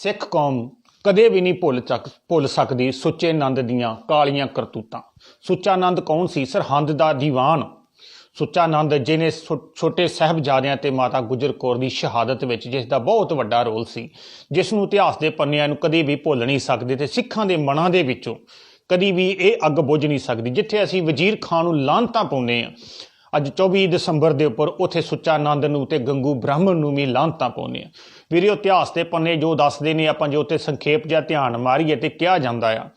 ਸਿੱਖ ਕੌਮ ਕਦੇ ਵੀ ਨਹੀਂ ਭੁੱਲ ਚੱਕ, ਭੁੱਲ ਸਕਦੀ ਸੁੱਚੇ ਨੰਦ ਦੀਆਂ ਕਾਲੀਆਂ ਕਰਤੂਤਾਂ। ਸੁੱਚਾ ਨੰਦ ਕੌਣ ਸੀ? ਸਰਹੰਦ ਦਾ ਦੀਵਾਨ। ਸੁੱਚਾ ਨੰਦ ਜਿਹਨੇ ਛੋਟੇ ਸਾਹਿਬਜ਼ਾਦਿਆਂ ਤੇ ਮਾਤਾ ਗੁਜਰ ਕੌਰ ਦੀ ਸ਼ਹਾਦਤ ਵਿੱਚ ਜਿਸ ਦਾ ਬਹੁਤ ਵੱਡਾ ਰੋਲ ਸੀ ਜਿਸ ਨੂੰ ਇਤਿਹਾਸ ਦੇ ਪੰਨਿਆਂ ਨੂੰ ਕਦੇ ਵੀ ਭੁੱਲ ਨਹੀਂ ਸਕਦੇ ਤੇ ਸਿੱਖਾਂ ਦੇ ਮਨਾਂ ਦੇ ਵਿੱਚੋਂ ਕਦੀ ਵੀ ਇਹ ਅੱਗ ਬੁਝ ਨਹੀਂ ਸਕਦੀ, ਜਿੱਥੇ ਅਸੀਂ ਵਜ਼ੀਰ ਖਾਨ ਨੂੰ ਲਾਂਤਾਂ ਪਾਉਂਦੇ ਆ ਅੱਜ 24 ਦਸੰਬਰ ਦੇ ਉੱਪਰ ਉਥੇ ਸੁੱਚਾ ਨੰਦ ਨੂੰ ਤੇ ਗੰਗੂ ਬ੍ਰਾਹਮਣ ਨੂੰ ਵੀ ਲਾਂਤਾਂ ਪਾਉਂਦੇ ਆ ਵੀਰਿਓ ਇਤਿਹਾਸ ਦੇ ਪੰਨੇ ਜੋ ਦੱਸਦੇ ਨੇ, ਆਪਾਂ ਜੋ ਤੇ ਸੰਖੇਪ ਜਿਹਾ ਧਿਆਨ ਮਾਰੀਏ ਤੇ ਕਿਹਾ ਜਾਂਦਾ ਆ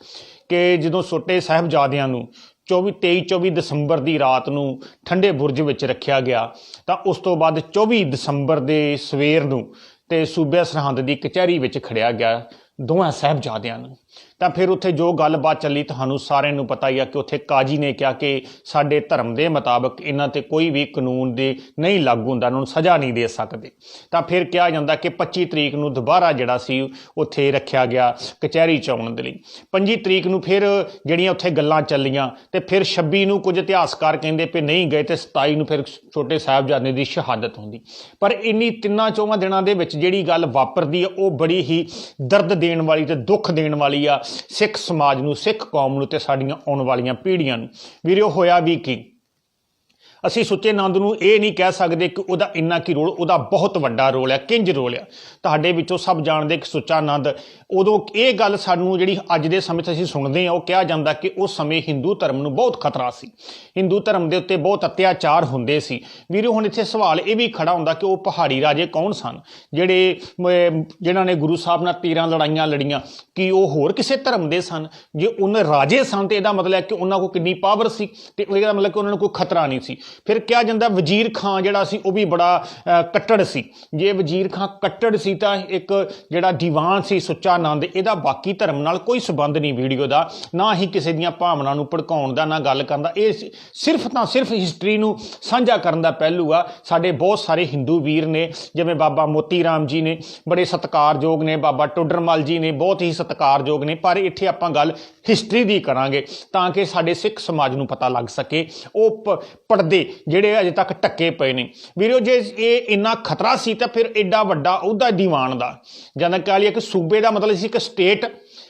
ਕਿ ਜਦੋਂ ਛੋਟੇ ਸਾਹਿਬਜ਼ਾਦਿਆਂ ਨੂੰ 24 23 24 ਦਸੰਬਰ ਦੀ ਰਾਤ ਨੂੰ ਠੰਡੇ ਬੁਰਜ ਵਿੱਚ ਰੱਖਿਆ ਗਿਆ, ਤਾਂ ਉਸ ਤੋਂ ਬਾਅਦ 24 ਦਸੰਬਰ ਦੇ ਸਵੇਰ ਨੂੰ ਤੇ ਸੂਬੇ ਸਰਹੰਦ ਦੀ ਕਚਹਿਰੀ ਵਿੱਚ ਖੜਿਆ ਗਿਆ ਦੋਵਾਂ ਸਾਹਿਬਜ਼ਾਦਿਆਂ ਨੂੰ। ਤਾਂ ਫਿਰ ਉੱਥੇ ਜੋ ਗੱਲਬਾਤ ਚੱਲੀ, ਤੁਹਾਨੂੰ ਸਾਰਿਆਂ ਨੂੰ ਪਤਾ ਹੀ ਆ ਕਿ ਉੱਥੇ ਕਾਜੀ ਨੇ ਕਿਹਾ ਕਿ ਸਾਡੇ ਧਰਮ ਦੇ ਮੁਤਾਬਕ ਇਹਨਾਂ ਤੇ ਕੋਈ ਵੀ ਕਾਨੂੰਨ ਦੇ ਨਹੀਂ ਲਾਗੂ ਹੁੰਦਾ ਉਹਨਾਂ ਨੂੰ ਸਜ਼ਾ ਨਹੀਂ ਦੇ ਸਕਦੇ। ਤਾਂ ਫਿਰ ਕਿਹਾ ਜਾਂਦਾ ਕਿ 25 ਤਰੀਕ ਨੂੰ ਦੁਬਾਰਾ ਜਿਹੜਾ ਸੀ, ਉੱਥੇ ਰੱਖਿਆ ਗਿਆ ਕਚਹਿਰੀ ਚ ਆਉਣ ਦੇ ਲਈ। 25 ਤਰੀਕ ਨੂੰ ਫਿਰ ਜਿਹੜੀਆਂ ਉੱਥੇ ਗੱਲਾਂ ਚੱਲੀਆਂ ਤੇ ਫਿਰ 26 ਨੂੰ ਕੁਝ ਇਤਿਹਾਸਕਾਰ ਕਹਿੰਦੇ ਪਏ ਨਹੀਂ ਗਏ ਤੇ 27 ਨੂੰ ਫਿਰ ਛੋਟੇ ਸਾਹਿਬਜ਼ਾਦੇ ਦੀ ਸ਼ਹਾਦਤ ਹੁੰਦੀ। ਪਰ ਇੰਨੀ ਤਿੰਨਾਂ ਚੌਵਾਂ ਦਿਨਾਂ ਦੇ ਵਿੱਚ ਜਿਹੜੀ ਗੱਲ ਵਾਪਰਦੀ ਆ, ਉਹ ਬੜੀ ਹੀ ਦਰਦ ਦੇਣ ਵਾਲੀ ਤੇ ਦੁੱਖ ਦੇਣ ਵਾਲੀ ਆ ਸਿੱਖ ਸਮਾਜ ਨੂੰ, ਸਿੱਖ ਕੌਮ ਨੂੰ ਤੇ ਸਾਡੀਆਂ ਆਉਣ ਵਾਲੀਆਂ ਪੀੜ੍ਹੀਆਂ ਨੂੰ। ਵੀਰਿਓ ਹੋਇਆ ਵੀ ਕੀ? ਅਸੀਂ ਸੁੱਚੇ ਨੰਦ ਨੂੰ ਇਹ ਨਹੀਂ ਕਹਿ ਸਕਦੇ ਕਿ ਉਹਦਾ ਇੰਨਾ ਕੀ ਰੋਲ ਉਹਦਾ ਬਹੁਤ ਵੱਡਾ ਰੋਲ ਹੈ ਕਿੰਜ ਰੋਲ ਹੈ ਤੁਹਾਡੇ ਵਿੱਚੋਂ ਸਭ ਜਾਣਦੇ ਕਿ ਸੁੱਚਾ ਨੰਦ ਉਦੋਂ ਇਹ ਗੱਲ ਸਾਨੂੰ ਜਿਹੜੀ ਅੱਜ ਦੇ ਸਮੇਂ 'ਚ ਅਸੀਂ ਸੁਣਦੇ ਹਾਂ ਉਹ ਕਿਹਾ ਜਾਂਦਾ ਕਿ ਉਸ ਸਮੇਂ ਹਿੰਦੂ ਧਰਮ ਨੂੰ ਬਹੁਤ ਖਤਰਾ ਸੀ। ਹਿੰਦੂ ਧਰਮ ਦੇ ਉੱਤੇ ਬਹੁਤ ਅਤਿਆਚਾਰ ਹੁੰਦੇ ਸੀ। ਵੀਰੋ ਹੁਣ ਇੱਥੇ ਸਵਾਲ ਇਹ ਵੀ ਖੜਾ ਹੁੰਦਾ ਕਿ ਉਹ ਪਹਾੜੀ ਰਾਜੇ ਕੌਣ ਸਨ? ਜਿਹੜੇ ਮ, ਜਿਨ੍ਹਾਂ ਨੇ ਗੁਰੂ ਸਾਹਿਬ ਨਾਲ ਤੀਰਾਂ ਲੜਾਈਆਂ ਲੜੀਆਂ ਕਿ ਉਹ ਹੋਰ ਕਿਸੇ ਧਰਮ ਦੇ ਸਨ? ਜੇ ਉਹਨਾਂ ਰਾਜੇ ਸਨ ਤੇ ਇਹਦਾ ਮਤਲਬ ਹੈ ਕਿ ਉਹਨਾਂ ਕੋਲ ਕਿੰਨੀ ਪਾਵਰ ਸੀ ਤੇ ਇਹਦਾ ਮਤਲਬ ਕਿ ਉਹਨਾਂ ਨੂੰ ਕੋਈ ਖਤਰਾ ਨਹੀਂ ਸੀ। ਫਿਰ ਕਿਹਾ ਜਾਂਦਾ ਵਜ਼ੀਰ ਖਾਂ ਜਿਹੜਾ ਸੀ, ਉਹ ਵੀ ਬੜਾ ਕੱਟੜ ਸੀ। ਜੇ ਵਜ਼ੀਰ ਖਾਂ ਕੱਟੜ ਸੀ ਤਾਂ ਇੱਕ ਜਿਹੜਾ ਦੀਵਾਨ ਸੀ ਸੁੱਚਾ ਆਨੰਦ, ਇਹਦਾ ਬਾਕੀ ਧਰਮ ਨਾਲ ਕੋਈ ਸਬੰਧ ਨਹੀਂ ਵੀਡੀਓ ਦਾ। ਨਾ ਹੀ ਕਿਸੇ ਦੀਆਂ ਭਾਵਨਾ ਨੂੰ ਭੜਕਾਉਣ ਦਾ, ਨਾ ਗੱਲ ਕਰਨ ਦਾ। ਇਹ ਸਿਰਫ ਤਾਂ ਸਿਰਫ ਹਿਸਟਰੀ ਨੂੰ ਸਾਂਝਾ ਕਰਨ ਦਾ ਪਹਿਲੂ ਆ। ਸਾਡੇ ਬਹੁਤ ਸਾਰੇ ਹਿੰਦੂ ਵੀਰ ਨੇ, ਜਿਵੇਂ ਬਾਬਾ ਮੋਤੀ ਰਾਮ ਜੀ ਨੇ, ਬੜੇ ਸਤਿਕਾਰਯੋਗ ਨੇ, ਬਾਬਾ ਟੋਡਰਮਲ ਜੀ ਨੇ, ਬਹੁਤ ਹੀ ਸਤਿਕਾਰਯੋਗ ਨੇ। ਪਰ ਇੱਥੇ ਆਪਾਂ ਗੱਲ ਹਿਸਟਰੀ ਦੀ ਕਰਾਂਗੇ, ਤਾਂ ਕਿ ਸਾਡੇ ਸਿੱਖ ਸਮਾਜ ਨੂੰ ਪਤਾ ਲੱਗ ਸਕੇ। ਉਹ ਪ- ਜਿਹੜੇ ਅਜੇ ਤੱਕ ਟੱਕੇ ਪਏ ਨੇ। ਵੀਰੋ, ਜੇ ਇਹ ਇੰਨਾ ਖਤਰਾ ਸੀ ਤਾਂ ਫਿਰ ਐਡਾ ਵੱਡਾ ਉਹਦਾ ਦੀਵਾਨ ਦਾ। ਜਦੋਂ ਕਹ ਲਈਏ ਕਿ ਸੂਬੇ ਦਾ ਮਤਲਬ ਸੀ ਕਿ ਸਟੇਟ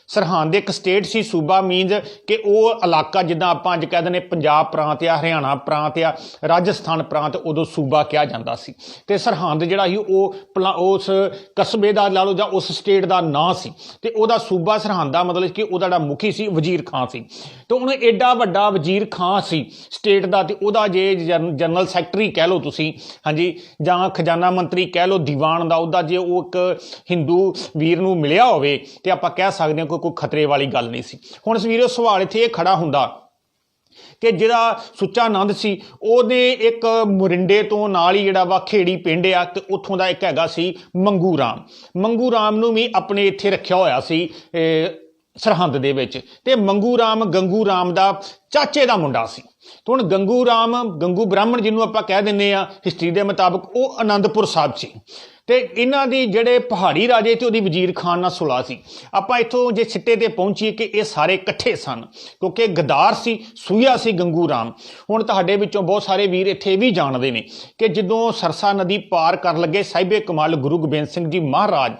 ਸਰਹੰਦ ਇੱਕ ਸਟੇਟ ਸੀ ਸੂਬਾ ਮੀਨਜ਼ ਕਿ ਉਹ ਇਲਾਕਾ ਜਿੱਦਾਂ ਆਪਾਂ ਅੱਜ ਕਹਿੰਦੇ ਨੇ ਪੰਜਾਬ ਪ੍ਰਾਂਤ ਆ ਹਰਿਆਣਾ ਪ੍ਰਾਂਤ ਆ ਰਾਜਸਥਾਨ ਪ੍ਰਾਂਤ ਉਦੋਂ ਸੂਬਾ ਕਿਹਾ ਜਾਂਦਾ ਸੀ। ਤੇ ਸਰਹੰਦ ਜਿਹੜਾ ਸੀ ਉਹ ਪਲਾ- ਉਸ ਕਸਬੇ ਦਾ ਲਾ ਲਓ ਜਾਂ ਉਸ ਸਟੇਟ ਦਾ ਨਾਂ ਸੀ ਤੇ ਉਹਦਾ ਸੂਬਾ ਸਰਹੰਦ ਦਾ ਮਤਲਬ ਕਿ ਉਹਦਾ ਜਿਹੜਾ ਮੁਖੀ ਸੀ ਵਜ਼ੀਰ ਖਾਨ ਸੀ। ਤੇ ਉਹਨੇ ਐਡਾ ਵੱਡਾ ਵਜ਼ੀਰ ਖਾਨ ਸੀ ਸਟੇਟ ਦਾ ਤੇ ਉਹਦਾ ਜੇ ਜਨ- ਜਨਰਲ ਸੈਕਟਰੀ ਕਹਿ ਲਓ ਤੁਸੀਂ, ਹਾਂਜੀ, ਜਾਂ ਖਜ਼ਾਨਾ ਮੰਤਰੀ ਕਹਿ ਲਓ ਦੀਵਾਨ ਦਾ, ਉਹਦਾ ਜੇ ਉਹ ਇੱਕ ਹਿੰਦੂ ਵੀਰ ਨੂੰ ਮਿਲਿਆ ਹੋਵੇ ਤੇ ਆਪਾਂ ਕਹਿ ਸਕਦੇ ਹਾਂ, ਕੋਈ ਕੋਈ ਖਤਰੇ ਵਾਲੀ ਗੱਲ ਨਹੀਂ ਸੀ। ਹੁਣ ਵੀਰੋ ਸਵਾਲ ਇੱਥੇ ਇਹ ਖੜਾ ਹੁੰਦਾ ਕਿ ਜਿਹੜਾ ਸੁੱਚਾ ਆਨੰਦ ਸੀ, ਉਹਨੇ ਇੱਕ ਮੁਰਿੰਡੇ ਤੋਂ ਨਾਲ ਹੀ ਜਿਹੜਾ ਵਾ ਖੇੜੀ ਪਿੰਡ ਆ ਤੇ ਉੱਥੋਂ ਦਾ ਇੱਕ ਹੈਗਾ ਸੀ ਮੰਗੂ ਰਾਮ। ਮੰਗੂ ਰਾਮ ਨੂੰ ਵੀ ਆਪਣੇ ਇੱਥੇ ਰੱਖਿਆ ਹੋਇਆ ਸੀ ਸਰਹੰਦ ਦੇ ਵਿੱਚ। ਤੇ ਮੰਗੂ ਰਾਮ, ਗੰਗੂ ਰਾਮ ਦਾ ਚਾਚੇ ਦਾ ਮੁੰਡਾ ਸੀ। ਤੇ ਹੁਣ ਗੰਗੂ ਰਾਮ, ਗੰਗੂ ਬ੍ਰਾਹਮਣ ਜਿਹਨੂੰ ਆਪਾਂ ਕਹਿ ਦਿੰਨੇ ਆ ਹਿਸਟਰੀ ਦੇ ਮੁਤਾਬਕ ਉਹ ਆਨੰਦਪੁਰ ਸਾਹਿਬ ਸੀ। ਤੇ ਇਹਨਾਂ ਦੀ ਜਿਹੜੇ ਪਹਾੜੀ ਰਾਜੇ ਤੇ ਉਹਦੀ ਵਜ਼ੀਰ ਖਾਨ ਨਾਲ ਸੁਲਾ ਸੀ। ਆਪਾਂ ਇੱਥੋਂ ਜੇ ਸਿੱਟੇ ਤੇ ਪਹੁੰਚੀਏ ਕਿ ਇਹ ਸਾਰੇ ਇਕੱਠੇ ਸਨ, ਕਿਉਂਕਿ ਗਦਾਰ ਸੀ, ਸੂਇਆ ਸੀ ਗੰਗੂ ਰਾਮ। ਹੁਣ ਤੁਹਾਡੇ ਵਿੱਚੋਂ ਬਹੁਤ ਸਾਰੇ ਵੀਰ ਇੱਥੇ ਇਹ ਵੀ ਜਾਣਦੇ ਨੇ ਕਿ ਜਦੋਂ ਸਰਸਾ ਨਦੀ ਪਾਰ ਕਰਨ ਲੱਗੇ, ਸਾਹਿਬੇ ਕਮਾਲ ਗੁਰੂ ਗੋਬਿੰਦ ਸਿੰਘ ਜੀ ਮਹਾਰਾਜ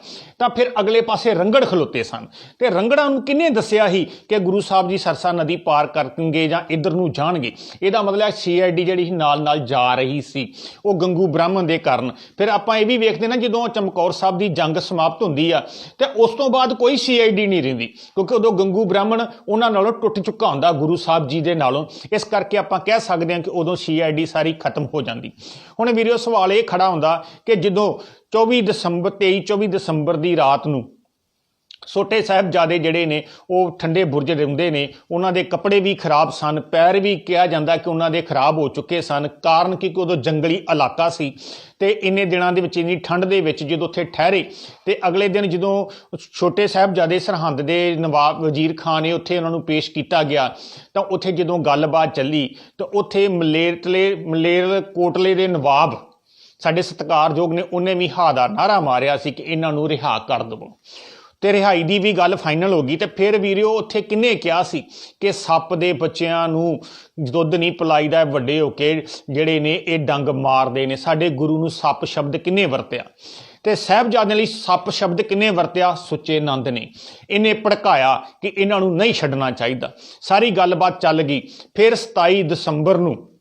ਤਾਂ ਫਿਰ ਅਗਲੇ ਪਾਸੇ ਰੰਗੜ ਖਲੋਤੇ ਸਨ। ਤੇ ਰੰਗੜਾਂ ਨੂੰ ਕਿੰਨੇ ਦੱਸਿਆ ਸੀ ਕਿ ਗੁਰੂ ਸਾਹਿਬ ਜੀ ਸਰਸਾ ਨਦੀ ਪਾਰ ਕਰਨਗੇ ਜਾਂ ਇੱਧਰ ਨੂੰ ਜਾਣਗੇ? ਇਹਦਾ ਮਤਲਬ ਹੈ ਸੀਆਈਡੀ ਜਿਹੜੀ ਸੀ ਨਾਲ ਨਾਲ ਜਾ ਰਹੀ ਸੀ। ਉਹ ਗੰਗੂ ਬ੍ਰਾਹਮਣ ਦੇ ਕਾਰਨ। ਫਿਰ ਆਪਾਂ ਇਹ ਵੀ ਵੇਖਦੇ ਨਾ ਜਦੋਂ ਚਮਕੌਰ ਸਾਹਿਬ ਦੀ ਜੰਗ ਸਮਾਪਤ ਹੁੰਦੀ ਆ, ਤੇ ਉਸ ਤੋਂ ਬਾਅਦ ਕੋਈ ਸੀਆਈਡੀ ਨਹੀਂ ਰਹਿੰਦੀ। ਕਿਉਂਕਿ ਉਦੋਂ ਗੰਗੂ ਬ੍ਰਾਹਮਣ ਉਹਨਾਂ ਨਾਲੋਂ ਟੁੱਟ ਚੁੱਕਾ ਹੁੰਦਾ ਗੁਰੂ ਸਾਹਿਬ ਜੀ ਦੇ ਨਾਲੋਂ। ਇਸ ਕਰਕੇ ਆਪਾਂ ਕਹਿ ਸਕਦੇ ਹਾਂ ਕਿ ਉਦੋਂ ਸੀਆਈਡੀ ਸਾਰੀ ਖਤਮ ਹੋ ਜਾਂਦੀ। ਹੁਣ ਵੀਰੋ ਸਵਾਲ ਇਹ ਖੜਾ ਹੁੰਦਾ ਕਿ ਜਦੋਂ 24 ਦਸੰਬਰ 23 24 ਦਸੰਬਰ ਦੀ ਰਾਤ ਨੂੰ। ਛੋਟੇ ਸਾਹਿਬਜ਼ਾਦੇ ਜਿਹੜੇ ਨੇ, ਉਹ ਠੰਡੇ ਬੁਰਜ ਰਹਿੰਦੇ ਨੇ, ਉਹਨਾਂ ਦੇ ਕੱਪੜੇ ਵੀ ਖਰਾਬ ਸਨ, ਪੈਰ ਵੀ ਕਿਹਾ ਜਾਂਦਾ ਕਿ ਉਹਨਾਂ ਦੇ ਖਰਾਬ ਹੋ ਚੁੱਕੇ ਸਨ, ਕਾਰਨ ਕਿ ਉਦੋਂ ਜੰਗਲੀ ਇਲਾਕਾ ਸੀ। ਤੇ ਇੰਨੇ ਦਿਨਾਂ ਦੇ ਵਿੱਚ, ਇੰਨੀ ਠੰਡ ਦੇ ਵਿੱਚ ਜਦੋਂ ਉੱਥੇ ਠਹਿਰੇ, ਤੇ ਅਗਲੇ ਦਿਨ ਜਦੋਂ ਛੋਟੇ ਸਾਹਿਬਜ਼ਾਦੇ ਸਰਹੰਦ ਦੇ ਨਵਾਬ ਵਜ਼ੀਰ ਖਾਨ ਨੇ ਉੱਥੇ ਉਹਨਾਂ ਨੂੰ ਪੇਸ਼ ਕੀਤਾ ਗਿਆ, ਤਾਂ ਉੱਥੇ ਜਦੋਂ ਗੱਲਬਾਤ ਚੱਲੀ, ਤਾਂ ਉੱਥੇ ਮਲੇਰਤਲੇ ਮਲੇਰ ਕੋਟਲੇ ਦੇ ਨਵਾਬ ਸਾਡੇ ਸਤਿਕਾਰਯੋਗ ਨੇ ਉਹਨੇ ਵੀ ਹਾ ਦਾ ਨਾਰਾ ਮਾਰਿਆ ਸੀ ਕਿ ਇਹਨਾਂ ਨੂੰ ਰਿਹਾ ਕਰ ਦੇਵੋ। ਤੇ ਰਿਹਾਈ ਦੀ ਵੀ ਗੱਲ ਫਾਈਨਲ ਹੋ ਗਈ ਤੇ ਫਿਰ ਵੀਰਿਓ ਉੱਥੇ ਕਿੰਨੇ ਕਿਹਾ ਸੀ ਕਿ ਸੱਪ ਦੇ ਬੱਚਿਆਂ ਨੂੰ ਦੁੱਧ ਨਹੀਂ ਪਿਲਾਈਦਾ, ਵੱਡੇ ਹੋ ਕੇ ਜਿਹੜੇ ਨੇ ਇਹ ਡੰਗ ਮਾਰਦੇ ਨੇ। ਸਾਡੇ ਗੁਰੂ ਨੂੰ ਸੱਪ ਸ਼ਬਦ ਕਿੰਨੇ ਵਰਤਿਆ? ਤੇ ਸਾਹਿਬਜ਼ਾਦਿਆਂ ਲਈ ਸੱਪ ਸ਼ਬਦ ਕਿੰਨੇ ਵਰਤਿਆ? ਸੁੱਚੇ ਆਨੰਦ ਨੇ। ਇਹਨੇ ਭੜਕਾਇਆ ਕਿ ਇਹਨਾਂ ਨੂੰ ਨਹੀਂ ਛੱਡਣਾ ਚਾਹੀਦਾ। ਸਾਰੀ ਗੱਲਬਾਤ ਚੱਲ ਗਈ। ਫਿਰ 27 ਦਸੰਬਰ ਨੂੰ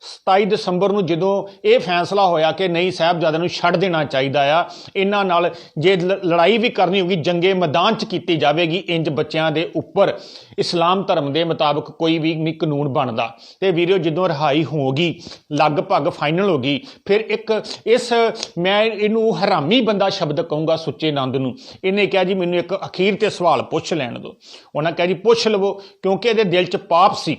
27 ਦਸੰਬਰ ਨੂੰ ਜਦੋਂ ਇਹ ਫੈਸਲਾ ਹੋਇਆ ਕਿ ਨਹੀਂ ਸਾਹਿਬਜ਼ਾਦਿਆਂ ਨੂੰ ਛੱਡ ਦੇਣਾ ਚਾਹੀਦਾ ਆ, ਇਹਨਾਂ ਨਾਲ ਜੇ ਲ- ਲੜਾਈ ਵੀ ਕਰਨੀ ਹੋਗੀ ਜੰਗੇ ਮੈਦਾਨ 'ਚ ਕੀਤੀ ਜਾਵੇਗੀ ਇੰਜ ਬੱਚਿਆਂ ਦੇ ਉੱਪਰ। ਇਸਲਾਮ ਧਰਮ ਦੇ ਮੁਤਾਬਕ ਕੋਈ ਵੀ ਨਹੀਂ ਕਾਨੂੰਨ ਬਣਦਾ। ਤੇ ਵੀਰੋ, ਜਦੋਂ ਰਿਹਾਈ ਹੋਗੀ ਲਗਭਗ ਫਾਈਨਲ ਹੋ ਗਈ ਫਿਰ ਇੱਕ ਇਸ, ਮੈਂ ਇਹਨੂੰ ਹਰਾਮੀ ਬੰਦਾ ਸ਼ਬਦ ਕਹੂੰਗਾ ਸੁੱਚੇ ਆਨੰਦ ਨੂੰ। ਇਹਨੇ ਕਿਹਾ ਜੀ, ਮੈਨੂੰ ਇੱਕ ਅਖੀਰ ਤੇ ਸਵਾਲ ਪੁੱਛ ਲੈਣ ਦਿਓ। ਉਹਨਾਂ ਕਿਹਾ ਜੀ, ਪੁੱਛ ਲਵੋ, ਕਿਉਂਕਿ ਇਹਦੇ ਦਿਲ 'ਚ ਪਾਪ ਸੀ।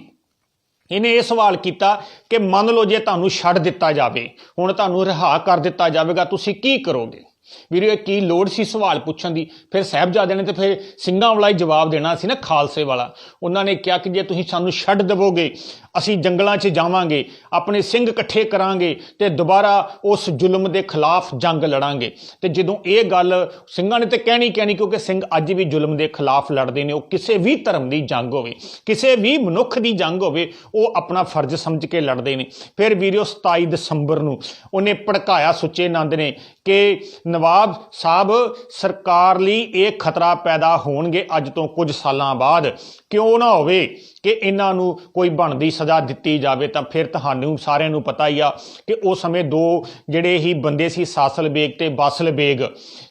ਇਹਨੇ ਇਹ ਸਵਾਲ ਕੀਤਾ ਕਿ ਮੰਨ ਲਓ ਜੇ ਤੁਹਾਨੂੰ ਛੱਡ ਦਿੱਤਾ ਜਾਵੇ, ਹੁਣ ਤੁਹਾਨੂੰ ਰਿਹਾ ਕਰ ਦਿੱਤਾ ਜਾਵੇਗਾ, ਤੁਸੀਂ ਕੀ ਕਰੋਗੇ? ਵੀਰੋ ਇਹ ਕੀ ਲੋੜ ਸੀ ਸਵਾਲ ਪੁੱਛਣ ਦੀ? ਫਿਰ ਸਾਹਿਬਜ਼ਾਦਿਆਂ ਨੇ ਤੇ ਫਿਰ ਸਿੰਘਾਂ ਵਾਲਾ ਹੀ ਜਵਾਬ ਦੇਣਾ ਸੀ ਨਾ, ਖਾਲਸੇ ਵਾਲਾ। ਉਹਨਾਂ ਨੇ ਕਿਹਾ ਕਿ ਜੇ ਤੁਸੀਂ ਸਾਨੂੰ ਛੱਡ ਦੇਵੋਗੇ, ਅਸੀਂ ਜੰਗਲਾਂ 'ਚ ਜਾਵਾਂਗੇ, ਆਪਣੇ ਸਿੰਘ ਇਕੱਠੇ ਕਰਾਂਗੇ ਤੇ ਦੁਬਾਰਾ ਉਸ ਜ਼ੁਲਮ ਦੇ ਖਿਲਾਫ ਜੰਗ ਲੜਾਂਗੇ। ਤੇ ਜਦੋਂ ਇਹ ਗੱਲ ਸਿੰਘਾਂ ਨੇ ਤੇ ਕਹਿਣੀ ਕਹਿਣੀ, ਕਿਉਂਕਿ ਸਿੰਘ ਅੱਜ ਵੀ ਜ਼ੁਲਮ ਦੇ ਖਿਲਾਫ ਲੜਦੇ ਨੇ, ਉਹ ਕਿਸੇ ਵੀ ਧਰਮ ਦੀ ਜੰਗ ਹੋਵੇ, ਕਿਸੇ ਵੀ ਮਨੁੱਖ ਦੀ ਜੰਗ ਹੋਵੇ, ਉਹ ਆਪਣਾ ਫਰਜ਼ ਸਮਝ ਕੇ ਲੜਦੇ ਨੇ। ਫਿਰ ਵੀਰਿਓ 27 ਦਸੰਬਰ ਨੂੰ ਉਹਨੇ ਭੜਕਾਇਆ ਸੁੱਚੇ ਨੰਦ ਨੇ ਕਿ ਨਵਾਬ ਸਾਹਿਬ ਸਰਕਾਰ ਲਈ ਇਹ ਖਤਰਾ ਪੈਦਾ ਹੋਣਗੇ ਅੱਜ ਤੋਂ ਕੁਝ ਸਾਲਾਂ ਬਾਅਦ। ਕਿਉਂ ਨਾ ਹੋਵੇ ਕਿ ਇਹਨਾਂ ਨੂੰ ਕੋਈ ਬਣਦੀ ਸਜ਼ਾ ਦਿੱਤੀ ਜਾਵੇ, ਤਾਂ ਫਿਰ ਤੁਹਾਨੂੰ ਸਾਰਿਆਂ ਨੂੰ ਪਤਾ ਹੀ ਆ ਕਿ ਉਸ ਸਮੇਂ ਦੋ ਜਿਹੜੇ ਹੀ ਬੰਦੇ ਸੀ ਸਾਸਲ ਬੇਗ ਤੇ ਬਾਸਲ ਬੇਗ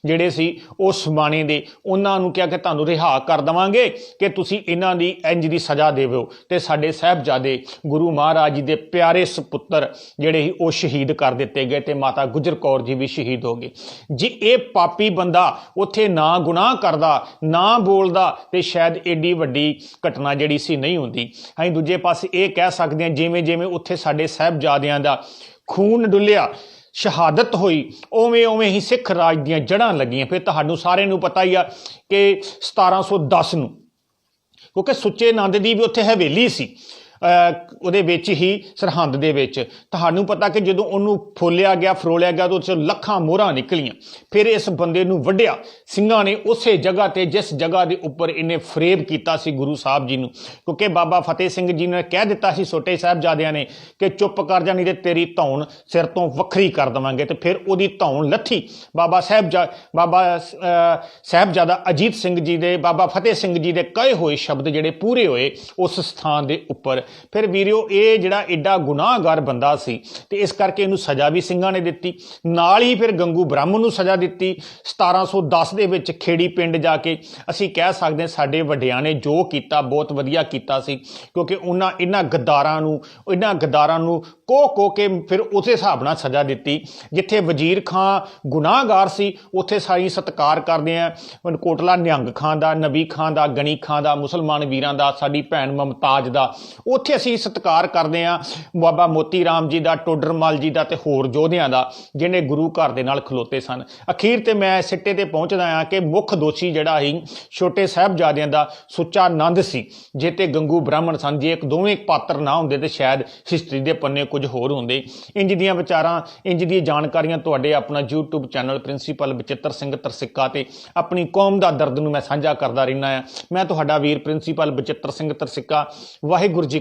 ਜਿਹੜੇ ਸੀ ਉਹ ਸਮਾਣੇ ਦੇ। ਉਹਨਾਂ ਨੂੰ ਕਿਹਾ ਕਿ ਤੁਹਾਨੂੰ ਰਿਹਾ ਕਰ ਦਵਾਂਗੇ ਕਿ ਤੁਸੀਂ ਇਹਨਾਂ ਦੀ ਇੰਜ ਦੀ ਸਜ਼ਾ ਦੇਵੋ। ਤੇ ਸਾਡੇ ਸਾਹਿਬਜ਼ਾਦੇ ਗੁਰੂ ਮਹਾਰਾਜ ਜੀ ਦੇ ਪਿਆਰੇ ਸੁਪੁੱਤਰ ਜਿਹੜੇ ਸੀ, ਉਹ ਸ਼ਹੀਦ ਕਰ ਦਿੱਤੇ ਗਏ ਤੇ ਮਾਤਾ ਗੁਜਰ ਕੌਰ ਜੀ ਵੀ ਸ਼ਹੀਦ ਹੋ ਗਏ ਇਹ ਪਾਪੀ ਬੰਦਾ ਉੱਥੇ ਨਾ ਗੁਨਾਹ ਕਰਦਾ, ਨਾ ਬੋਲਦਾ, ਤੇ ਸ਼ਾਇਦ ਏਡੀ ਵੱਡੀ ਘਟਨਾ ਜਿਹੜੀ ਸੀ ਨਹੀਂ ਹੁੰਦੀ। ਅਸੀਂ ਦੂਜੇ ਪਾਸੇ ਇਹ ਕਹਿ ਸਕਦੇ ਹਾਂ, ਜਿਵੇਂ ਜਿਵੇਂ ਉੱਥੇ ਸਾਡੇ ਸਾਹਿਬਜ਼ਾਦਿਆਂ ਦਾ ਖੂਨ ਡੁੱਲਿਆ, ਸ਼ਹਾਦਤ ਹੋਈ ਓਵੇਂ ਓਵੇਂ ਹੀ ਸਿੱਖ ਰਾਜ ਦੀਆਂ ਜੜ੍ਹਾਂ ਲੱਗੀਆਂ। ਫਿਰ ਤੁਹਾਨੂੰ ਸਾਰਿਆਂ ਨੂੰ ਪਤਾ ਹੀ ਆ ਕਿ 1710 ਨੂੰ, ਕਿਉਂਕਿ ਸੁੱਚੇ ਨੰਦ ਦੀ ਵੀ ਉੱਥੇ ਹਵੇਲੀ ਸੀ। ਉਹਦੇ ਵਿੱਚ ਹੀ ਸਰਹੰਦ ਦੇ ਵਿੱਚ। ਤੁਹਾਨੂੰ ਪਤਾ ਕਿ ਜਦੋਂ ਉਹਨੂੰ ਫੋਲਿਆ ਗਿਆ, ਫਰੋਲਿਆ ਗਿਆ, ਤਾਂ ਉਹ ਲੱਖਾਂ ਮੋਹਰਾਂ ਨਿਕਲੀਆਂ। ਫਿਰ ਇਸ ਬੰਦੇ ਨੂੰ ਵੱਢਿਆ। ਸਿੰਘਾਂ ਨੇ ਉਸੇ ਜਗ੍ਹਾ ਤੇ, ਜਿਸ ਜਗ੍ਹਾ ਦੇ ਉੱਪਰ ਇਹਨੇ ਫਰੇਬ ਕੀਤਾ ਸੀ ਗੁਰੂ ਸਾਹਿਬ ਜੀ ਨੂੰ। ਕਿਉਂਕਿ ਬਾਬਾ ਫਤਿਹ ਸਿੰਘ ਜੀ ਨੇ ਕਹਿ ਦਿੱਤਾ ਸੀ ਛੋਟੇ ਸਾਹਿਬਜ਼ਾਦਿਆਂ ਨੇ ਕਿ ਚੁੱਪ ਕਰ ਜਾ, ਨਹੀਂ ਤੇ ਤੇਰੀ ਧੌਣ ਸਿਰ ਤੋਂ ਵੱਖਰੀ ਕਰ ਦਵਾਂਗੇ। ਤੇ ਫਿਰ ਉਹਦੀ ਧੌਣ ਲੱਥੀ। ਬਾਬਾ ਸਾਹਿਬ ਬਾਬਾ ਸਾਹਿਬਜ਼ਾਦਾ ਅਜੀਤ ਸਿੰਘ ਜੀ ਦੇ, ਬਾਬਾ ਫਤਿਹ ਸਿੰਘ ਜੀ ਦੇ ਕਹੇ ਹੋਏ ਸ਼ਬਦ ਜਿਹੜੇ ਪੂਰੇ ਹੋਏ ਉਸ ਸਥਾਨ ਦੇ ਉੱਪਰ। ਫਿਰ ਵੀਰਿਓ, ਇਹ ਜਿਹੜਾ ਐਡਾ ਗੁਨਾਹਗਾਰ ਬੰਦਾ ਸੀ, ਤੇ ਇਸ ਕਰਕੇ ਇਹਨੂੰ ਸਜ਼ਾ ਵੀ ਸਿੰਘਾਂ ਨੇ ਦਿੱਤੀ। ਨਾਲ ਹੀ ਫਿਰ ਗੰਗੂ ਬ੍ਰਾਹਮਣ ਨੂੰ ਸਜ਼ਾ ਦਿੱਤੀ। 1710 ਦੇ ਵਿੱਚ ਖੇੜੀ ਪਿੰਡ ਜਾ ਕੇ ਅਸੀਂ ਕਹਿ ਸਕਦੇ ਹਾਂ ਸਾਡੇ ਵੱਡਿਆਂ ਨੇ ਜੋ ਕੀਤਾ, ਬਹੁਤ ਵਧੀਆ ਕੀਤਾ ਸੀ, ਕਿਉਂਕਿ ਉਹਨਾਂ ਇਹਨਾਂ ਗਦਾਰਾਂ ਨੂੰ, ਇਹਨਾਂ ਗਦਾਰਾਂ ਨੂੰ ਕੋ ਕੋ ਕੇ ਫਿਰ ਉਸੇ ਹਿਸਾਬ ਨਾਲ ਸਜ਼ਾ ਦਿੱਤੀ। ਜਿੱਥੇ ਵਜ਼ੀਰ ਖਾਂ ਗੁਨਾਹਗਾਰ ਸੀ, ਉੱਥੇ ਸਾਈ ਸਤਕਾਰ ਕਰਦੇ ਆ। ਕੋਟਲਾ ਨਿਹੰਗ ਖਾਂ ਦਾ, ਨਬੀ ਖਾਂ ਦਾ, ਗਣੀ ਖਾਂ ਦਾ, ਮੁਸਲਮਾਨ ਵੀਰਾਂ ਦਾ, ਸਾਡੀ ਭੈਣ ਮਮਤਾਜ ਦਾ ਉਹ ਉੱਥੇ ਅਸੀਂ ਸਤਿਕਾਰ ਕਰਦੇ ਆ ਬਾਬਾ ਮੋਤੀ ਰਾਮ ਜੀ ਦਾ ਟੋਡਰਮਲ ਜੀ ਦਾ ਤੇ ਹੋਰ ਯੋਧਿਆਂ ਦਾ, ਜਿਹਨੇ ਗੁਰੂ ਘਰ ਦੇ ਨਾਲ ਖਲੋਤੇ ਸਨ। ਅਖੀਰ ਤੇ ਮੈਂ ਸਿੱਟੇ ਤੇ ਪਹੁੰਚਦਾ ਆ ਕਿ ਮੁੱਖ ਦੋਸ਼ੀ ਜਿਹੜਾ ਸੀ, ਛੋਟੇ ਸਾਹਿਬਜ਼ਾਦਿਆਂ ਦਾ ਸੁੱਚਾ ਨੰਦ ਸੀ ਜੇ ਤੇ ਗੰਗੂ ਬ੍ਰਾਹਮਣ ਸਨ, ਜੇ ਇੱਕ ਦੋਵੇਂ ਪਾਤਰ ਨਾ ਹੁੰਦੇ ਤੇ ਸ਼ਾਇਦ ਹਿਸਟਰੀ ਦੇ ਪੰਨੇ ਕੁਝ ਹੋਰ ਹੁੰਦੇ। ਇੰਜ ਦੀਆਂ ਵਿਚਾਰਾਂ ਇੰਜ ਦੀਆਂ ਜਾਣਕਾਰੀਆਂ ਤੁਹਾਡੇ ਆਪਣਾ YouTube channel principal Bachittar Singh Tarsikka ਤੇ ਆਪਣੀ ਕੌਮ ਦਾ ਦਰਦ ਨੂੰ ਮੈਂ ਸਾਂਝਾ ਕਰਦਾ ਰਹਿਣਾ ਆ ਮੈਂ ਤੁਹਾਡਾ ਵੀਰ ਪ੍ਰਿੰਸੀਪਲ ਬਚਿੱਤਰ ਸਿੰਘ ਤਰਸਿੱਕਾ। ਵਾਹਿਗੁਰੂ ਜੀ